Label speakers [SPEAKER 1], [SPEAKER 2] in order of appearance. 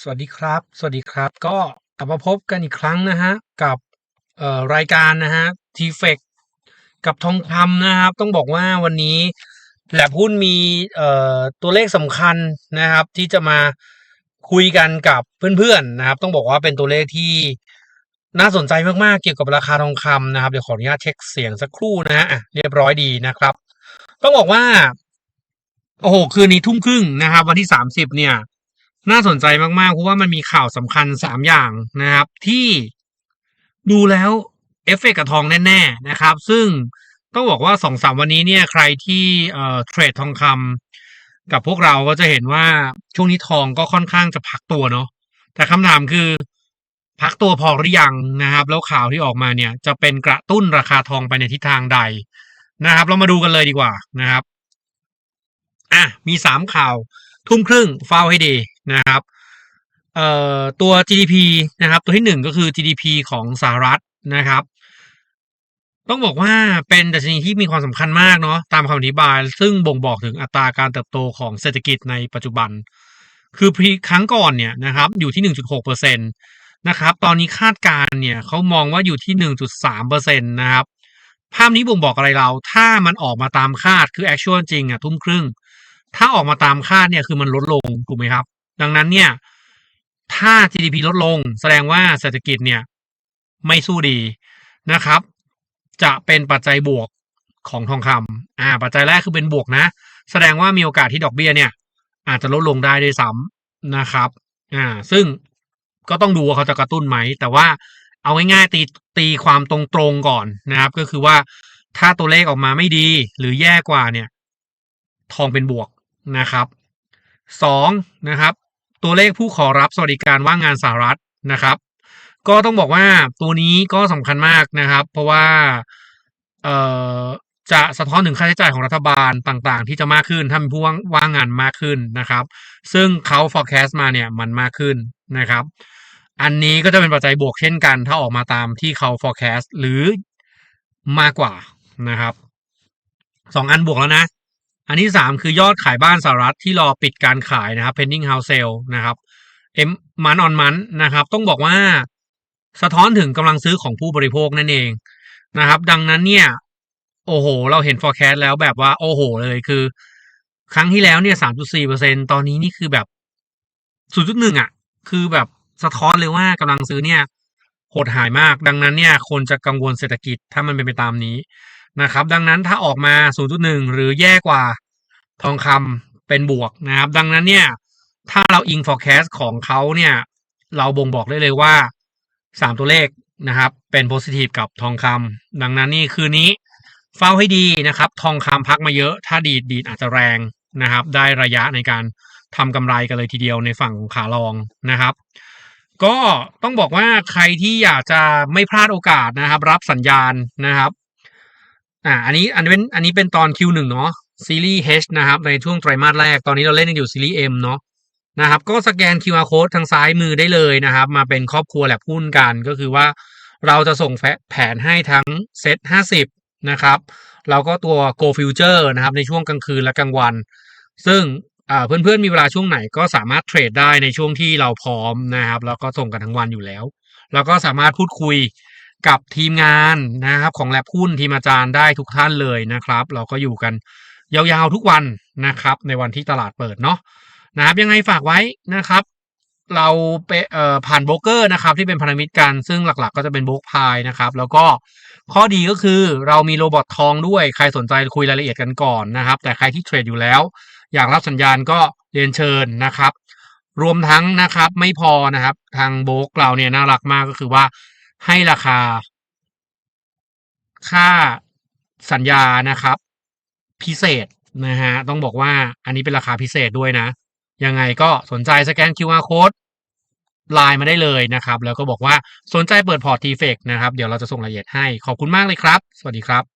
[SPEAKER 1] สวัสดีครับ สวัสดีครับ ก็กลับมาพบกันอีกครั้งนะฮะ กับรายการนะฮะทีเฟกกับทองคำนะครับ ต้องบอกว่าวันนี้แหลบหุ้นมีตัวเลขสำคัญนะครับ ที่จะมาคุยกันกับเพื่อนๆนะครับ ต้องบอกว่าเป็นตัวเลขที่น่าสนใจมากๆเกี่ยวกับราคาทองคำนะครับ เดี๋ยวขออนุญาตเช็คเสียงสักครู่นะฮะเรียบร้อยดีนะครับ ต้องบอกว่า โอ้โห คืนนี้ทุ่มครึ่งนะครับ วันที่สามสิบเนี่ย น่าสนใจมากๆ เพราะว่ามันมีข่าวสำคัญสามอย่างนะครับ ที่ดูแล้วเอฟเฟกต์กับทองแน่ ๆ นะครับ ซึ่งต้องบอกว่าสองสามวันนี้เนี่ยใครที่เอ่อเทรดทองคำกับพวกเราก็จะเห็นว่าช่วงนี้ทองก็ค่อนข้างจะพักตัวเนาะแต่คำถามคือพักตัวพอหรือยังนะครับ แล้วข่าวที่ออกมาเนี่ย จะเป็นกระตุ้นราคาทองไปในทิศทางใดนะครับ เรามาดูกันเลยดีกว่านะครับ อะมีสามข่าว ทุ่มครึ่งเฝ้าให้ดีนะครับเอ่อตัว GDP นะครับ ตัวที่หนึ่งก็คือ GDP ของสหรัฐนะครับ ต้องบอกว่าเป็นดัชนีที่มีความสำคัญมากเนาะตามคำอธิบาย ซึ่งบ่งบอกถึงอัตราการเติบโตของเศรษฐกิจในปัจจุบัน คือพีครั้งก่อนเนี่ยนะครับอยู่ที่ 1.6เปอร์เซ็นตนะครับ ตอนนี้คาดการณ์เนี่ยเขามองว่าอยู่ที่ 1.3เปอร์เซ็นตนะครับ ภาพนี้บ่งบอกอะไรเรา ถ้ามันออกมาตามคาดคือ actual จริงอะทุ่มครึ่ง ถ้าออกมาตามคาดเนี่ยคือมันลดลงถูกไหมครับ ดังนั้นเนี่ย ถ้า GDP ลดลง แสดงว่าเศรษฐกิจเนี่ย ไม่สู้ดีนะครับ จะเป็นปัจจัยบวกของทองคำอ่า ปัจจัยแรกคือเป็นบวกนะ แสดงว่ามีโอกาสที่ดอกเบี้ยเนี่ย อาจจะลดลงได้ด้วยซ้ำนะครับ อ่า ซึ่งก็ต้องดูว่าเขาจะกระตุ้นไหม แต่ว่าเอาง่ายๆตีตีความตรงๆก่อนนะครับ ก็คือว่าถ้าตัวเลขออกมาไม่ดี หรือแย่กว่าเนี่ย ทองเป็นบวก นะครับสองนะครับ ตัวเลขผู้ขอรับสวัสดิการว่างงานสหรัฐนะครับ ก็ต้องบอกว่าตัวนี้ก็สำคัญมากนะครับ เพราะว่าเอ่อจะสะท้อนถึงค่าใช้จ่ายของรัฐบาลต่างๆ ที่จะมากขึ้นถ้ามีผู้ว่างงานมากขึ้นนะครับ ซึ่งเขา forecast มาเนี่ยมันมากขึ้นนะครับ อันนี้ก็จะเป็นปัจจัยบวกเช่นกัน ถ้าออกมาตามที่เขา forecast หรือมากกว่านะครับสองอันบวกแล้วนะ อันที่สามคือยอดขายบ้านสหรัฐที่รอปิดการขายนะครับ pending house sale นะครับเอ็มมันออนมันนะครับ ต้องบอกว่าสะท้อนถึงกำลังซื้อของผู้บริโภคนั่นเองนะครับ ดังนั้นเนี่ยโอ้โห เราเห็น forecast แล้วแบบว่าโอ้โห เลยคือ ครั้งที่แล้วเนี่ยสามจุดสี่เปอร์เซ็นตอนนี้นี่คือแบบศูนย์จุดหนึ่งอะ คือแบบสะท้อนเลยว่ากำลังซื้อเนี่ยหดหายมาก ดังนั้นเนี่ย คนจะกังวลเศรษฐกิจถ้ามันเป็นไปตามนี้ นะครับ ดังนั้นถ้าออกมา 0.1 หรือแย่กว่าทองคำเป็นบวกนะครับ ดังนั้นเนี่ย ถ้าเราอิง forecast ของเขาเนี่ย เราบ่งบอกได้เลยว่า 3 ตัวเลขนะครับ เป็น positive กับทองคำดังนั้นนี่คืนนี้เฝ้าให้ดีนะครับ ทองคำพักมาเยอะ ถ้าดีดดีดอาจจะแรงนะครับ ได้ระยะในการทำกำไรกันเลยทีเดียวในฝั่งขาลองนะครับ ก็ต้องบอกว่าใครที่อยากจะไม่พลาดโอกาสนะครับ รับสัญญาณนะครับ อ่า อันนี้อันนี้เป็นอันนี้เป็นตอน Q1 เนาะซีรีส์ H นะครับ ในช่วงไตรมาสแรกตอนนี้เราเล่นกันอยู่ซีรีส์ M เนาะนะครับ ก็สแกน QR code ทางซ้ายมือได้เลยนะครับ มาเป็นครอบครัวแลบหุ้นกันก็คือว่าเราจะส่งแผนให้ทั้งเซต50 นะครับแล้วก็ตัว Go Future นะครับ ในช่วงกลางคืนและกลางวัน ซึ่งเพื่อนๆมีเวลาช่วงไหนก็สามารถเทรดได้ในช่วงที่เราพร้อมนะครับ แล้วก็ส่งกันทั้งวันอยู่แล้ว แล้วก็สามารถพูดคุย กับทีมงานนะครับของแลบหุ้นทีมอาจารย์ได้ทุกท่านเลยนะครับ เราก็อยู่กันยาวๆทุกวันนะครับ ในวันที่ตลาดเปิดเนาะนะครับยังไงฝากไว้นะครับ เราไปเอ่อผ่านโบรกเกอร์นะครับ ที่เป็นพันธมิตรกันซึ่งหลักๆ ก็จะเป็นโบรกพายนะครับ แล้วก็ข้อดีก็คือเรามีโรบอททองด้วยใครสนใจคุยรายละเอียดกันก่อนนะครับ แต่ใครที่เทรดอยู่แล้ว อยากรับสัญญาณก็เรียนเชิญนะครับ รวมทั้งนะครับไม่พอนะครับ ทางโบรกเราเนี่ยน่ารักมากก็คือว่า ให้ราคา ค่าสัญญานะครับ พิเศษนะฮะต้องบอกว่าอันนี้เป็นราคาพิเศษด้วยนะ ยังไงก็สนใจสแกน QR code ไลน์มาได้เลยนะครับ แล้วก็บอกว่าสนใจเปิดพอร์ตทีเฟกนะครับ เดี๋ยวเราจะส่งรายละเอียดให้ ขอบคุณมากเลยครับ สวัสดีครับ